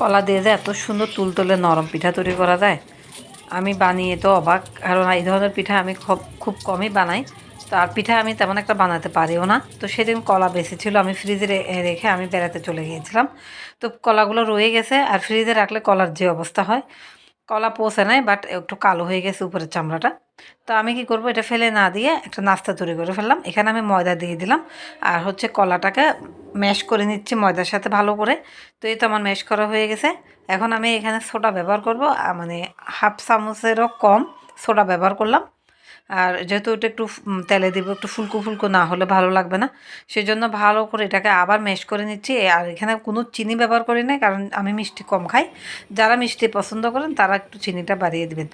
কলা দিয়ে যে এত সুন্দর তুলতুলে নরম পিঠা তৈরি করা যায়, আমি বানিয়ে তো অবাক। কারণ এই ধরনের পিঠা আমি খুব খুব কমই বানাই। তো আর পিঠা আমি তেমন একটা বানাতে পারিও না। তো সেদিন কলা বেশি ছিল আমি ফ্রিজে রেখে আমি বেড়াতে চলে গিয়েছিলাম। তো কলাগুলো রয়ে গেছে, আর ফ্রিজে রাখলে কলার যে অবস্থা হয় কলা পচে নাই বাট একটু কালো হয়ে গেছে উপরের চামড়াটা। তো আমি কি করব, এটা ফেলে না দিয়ে একটা নাস্তা তৈরি করে ফেললাম। এখানে আমি ময়দা দিয়ে দিলাম। আর হচ্ছে কলাটাকে ম্যাশ করে নিচ্ছি ময়দার সাথে ভালো করে। তো এই তো আমার ম্যাশ করা হয়ে গেছে। এখন আমি এখানে সোডা ব্যবহার করব। মানে হাফ চামচেরও কম সোডা ব্যবহার করলাম। আর যেহেতু ওটা একটু তেলে দিব, একটু ফুলকো ফুলকো না হলে ভালো লাগবে না। সেই জন্য ভালো করে এটাকে আবার ম্যাশ করে নিচ্ছি। আর এখানে কোনো চিনি ব্যবহার করি না কারণ আমি মিষ্টি কম খাই। যারা মিষ্টি পছন্দ করেন, তারা একটু চিনিটা বাড়িয়ে দিবেন।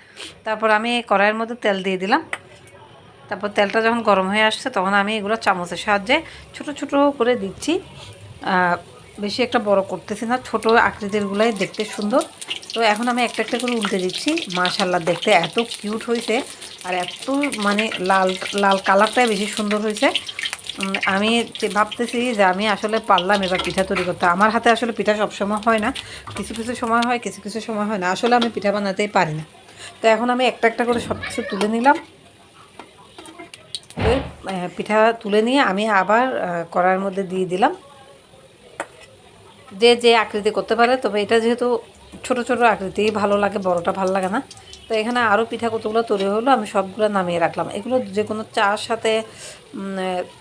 তারপর আমি কড়াইয়ের মধ্যে তেল দিয়ে দিলাম। তারপর তেলটা যখন গরম হয়ে আসছে, তখন আমি এগুলো চামচের সাহায্যে ছোট ছোট করে দিচ্ছি। বেশি একটা বড় করতেছি না, ছোট আকৃতিরগুলাই দেখতে সুন্দর। তো এখন আমি একটা একটা করে উল্টে দিচ্ছি। মাশাল্লাহ দেখতে এত কিউট হয়েছে আর এত মানে লাল লাল কালারটাই বেশি সুন্দর হয়েছে আমি ভাবতেছি যে আমি আসলে পারলাম এবার পিঠা তৈরি করতে। আমার হাতে আসলে পিঠা সবসময় হয় না। কিছু কিছু সময় হয়, কিছু কিছু সময় হয় না। আসলে আমি পিঠা বানাতেই পারি না। তো এখন আমি একটা একটা করে সব কিছু তুলে নিলাম। পিঠা তুলে নিয়ে আমি আবার কড়াইয়ের মধ্যে দিয়ে দিলাম। যে যে আকৃতি করতে পারে, তবে এটা যেহেতু ছোট ছোট আকৃতিই ভালো লাগে, বড়টা ভালো লাগে না। তো এখানে আরও পিঠা কতগুলো তৈরি হলো, আমি সবগুলো নামিয়ে রাখলাম। এগুলো যে কোনো চার সাথে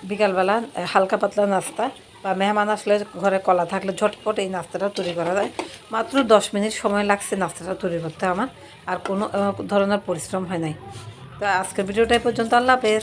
বিকালবেলা হালকা পাতলা নাস্তা বা মেহমান আসলে ঘরে কলা থাকলে ঝটপট এই নাস্তাটা তৈরি করা যায়। মাত্র দশ মিনিট সময় লাগছে নাস্তাটা তৈরি করতে আমার, আর কোনো ধরনের পরিশ্রম হয় নাই। তো আজকের ভিডিওটা পর্যন্ত, আল্লাহ হাফেজ।